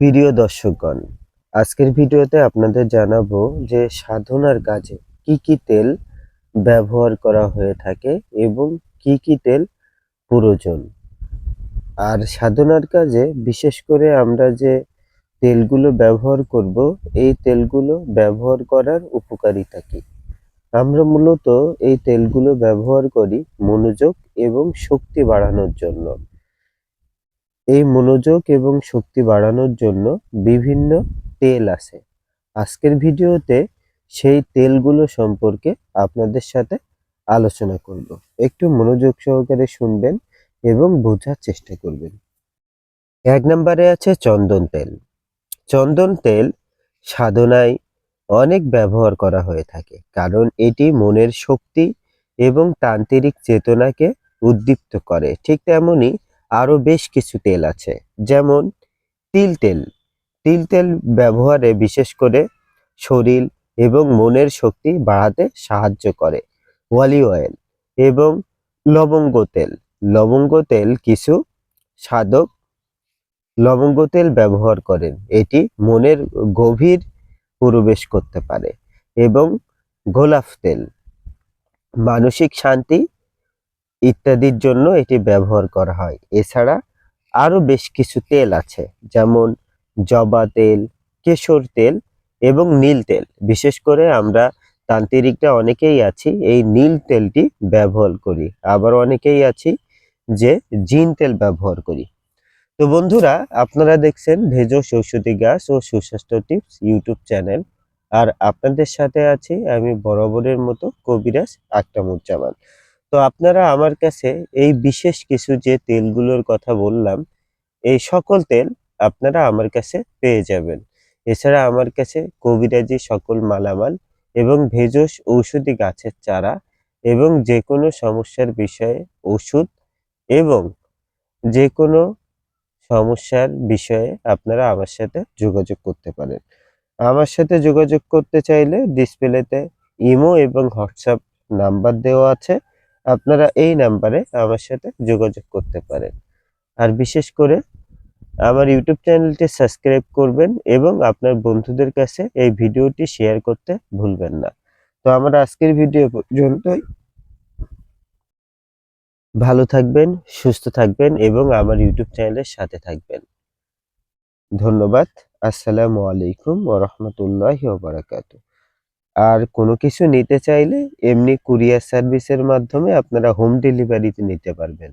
প্রিয় দর্শকগণ, আজকের ভিডিওতে আপনাদের জানাব যে সাধনার কাজে কি কি তেল ব্যবহার করা হয়ে থাকে এবং কি কি তেল প্রয়োজন। আর সাধনার কাজে বিশেষ করে আমরা যে তেলগুলো ব্যবহার করব, এই তেলগুলো ব্যবহার করার উপকারিতা কি? আমরা মূলত এই তেলগুলো ব্যবহার করি মনোযোগ এবং শক্তি বাড়ানোর জন্য। এই মনোযোগ এবং শক্তি বাড়ানোর জন্য বিভিন্ন তেল আছে। আজকের ভিডিওতে সেই তেলগুলো সম্পর্কে আপনাদের সাথে আলোচনা করব। একটু মনোযোগ সহকারে শুনবেন এবং বোঝার চেষ্টা করবেন। এক নম্বরে আছে চন্দন তেল। চন্দন তেল সাধনায় অনেক ব্যবহার করা হয়ে থাকে, কারণ এটি মনের শক্তি এবং তান্ত্রিক চেতনাকে উদ্দীপ্ত করে। ঠিক তেমনি আরও বেশ কিছু তেল আছে। যেমন তিল তেল। তিল তেল ব্যবহারে বিশেষ করে শরীর এবং মনের শক্তি বাড়াতে সাহায্য করে। ওয়ালি অয়েল এবং লবঙ্গ তেল। লবঙ্গ তেল কিছু সাধক লবঙ্গ তেল ব্যবহার করেন। এটি মনের গভীর প্রবেশ করতে পারে এবং গোলাপ তেল। মানসিক শান্তি ইত্যাদির জন্য এটি ব্যবহার করা হয়। এছাড়া আরও বেশ কিছু তেল আছে, যেমন জবা তেল, কেশর তেল এবং নীল তেল। বিশেষ করে আমরা তান্ত্রিকরা অনেকেই আছি, এই নীল তেলটি ব্যবহার করি। আবার অনেকেই আছি যে জিন তেল ব্যবহার করি। তো বন্ধুরা, আপনারা দেখছেন ভেজো ঔষধি গাছ ও সুস্বাস্থ্য টিপস ইউটিউব চ্যানেল। আর আপনাদের সাথে আছি আমি বরাবরের মতো কবিরাজ আক্তামুজ্জামান। তো আপনারা আমার কাছে এই বিশেষ কিছু যে তেলগুলোর কথা বললাম, এই সকল তেল আপনারা আমার কাছে পেয়ে যাবেন। এছাড়া আমার কাছে কবিরাজি সকল মালামাল এবং ভেষজ ঔষধি গাছের চারা এবং যে কোনো সমস্যার বিষয়ে ওষুধ এবং যে কোনো সমস্যার বিষয়ে আপনারা আমার সাথে যোগাযোগ করতে পারেন। আমার সাথে যোগাযোগ করতে চাইলে ডিসপ্লেতে ইমো এবং হোয়াটসঅ্যাপ নাম্বার দেওয়া আছে। আপনারা এই নাম্বারে আমার সাথে যোগাযোগ করতে পারেন। আর বিশেষ করে আমার ইউটিউব চ্যানেলটি সাবস্ক্রাইব করবেন এবং আপনার বন্ধুদের কাছে এই ভিডিওটি শেয়ার করতে ভুলবেন না। তো আমার আজকের ভিডিও পর্যন্তই। ভালো থাকবেন, সুস্থ থাকবেন এবং আমার ইউটিউব চ্যানেলের সাথে থাকবেন। ধন্যবাদ। আসসালামু আলাইকুম ওরহমতুল্লাহ বারাকাতু আর কোনো কিছু নিতে চাইলে এমনি কুরিয়ার সার্ভিসের মাধ্যমে আপনারা হোম ডেলিভারিতে নিতে পারবেন।